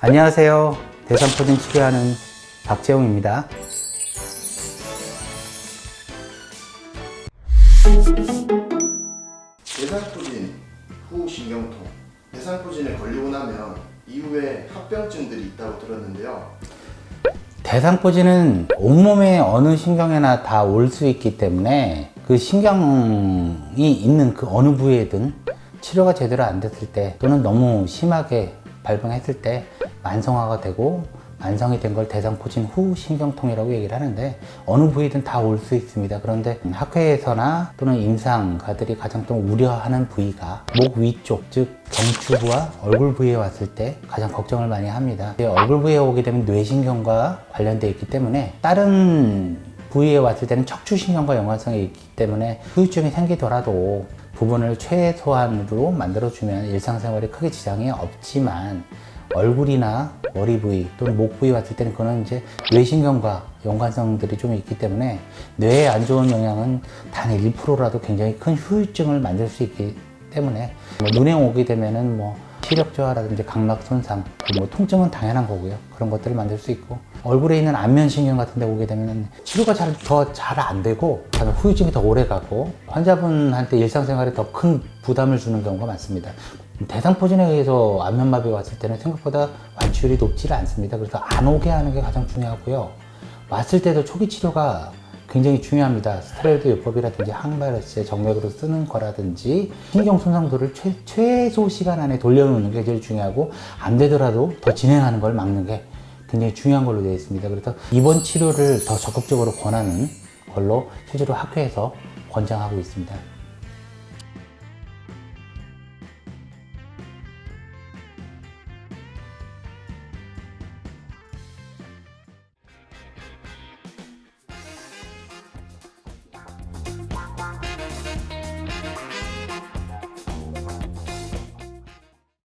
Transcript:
안녕하세요. 대상포진 치료하는 박재홍입니다. 대상포진 후 신경통 대상포진에 걸리고 나면 이후에 합병증들이 있다고 들었는데요 대상포진은 온몸의 어느 신경에나 다 올 수 있기 때문에 그 신경이 있는 그 어느 부위에든 치료가 제대로 안 됐을 때 또는 너무 심하게 발병했을 때 만성화가 되고 만성이 된 걸 대상포진 후 신경통이라고 얘기를 하는데 어느 부위든 다 올 수 있습니다. 그런데 학회에서나 또는 임상가들이 가장 좀 우려하는 부위가 목 위쪽 즉 경추부와 얼굴 부위에 왔을 때 가장 걱정을 많이 합니다. 얼굴 부위에 오게 되면 뇌신경과 관련되어 있기 때문에 다른 부위에 왔을 때는 척추신경과 연관성이 있기 때문에 후유증이 생기더라도 부분을 최소한으로 만들어주면 일상생활에 크게 지장이 없지만 얼굴이나 머리 부위 또는 목 부위 왔을 때는 그거는 이제 뇌신경과 연관성들이 좀 있기 때문에 뇌에 안 좋은 영향은 단 1%라도 굉장히 큰 후유증을 만들 수 있기 때문에 뭐 눈에 오게 되면은 뭐 시력 저하라든지 각막 손상, 뭐 통증은 당연한 거고요. 그런 것들을 만들 수 있고 얼굴에 있는 안면신경 같은 데 오게 되면 치료가 잘 더 잘 안 되고 후유증이 더 오래 가고 환자분한테 일상생활에 더 큰 부담을 주는 경우가 많습니다. 대상포진에 의해서 안면마비가 왔을 때는 생각보다 완치율이 높지 않습니다. 그래서 안 오게 하는 게 가장 중요하고요. 왔을 때도 초기 치료가 굉장히 중요합니다. 스테로이드 요법이라든지 항바이러스에 정맥으로 쓰는 거라든지 신경 손상도를 최, 최소 시간 안에 돌려놓는 게 제일 중요하고 안 되더라도 더 진행하는 걸 막는 게 굉장히 중요한 걸로 되어 있습니다. 그래서 입원 치료를 더 적극적으로 권하는 걸로 실제로 학회에서 권장하고 있습니다.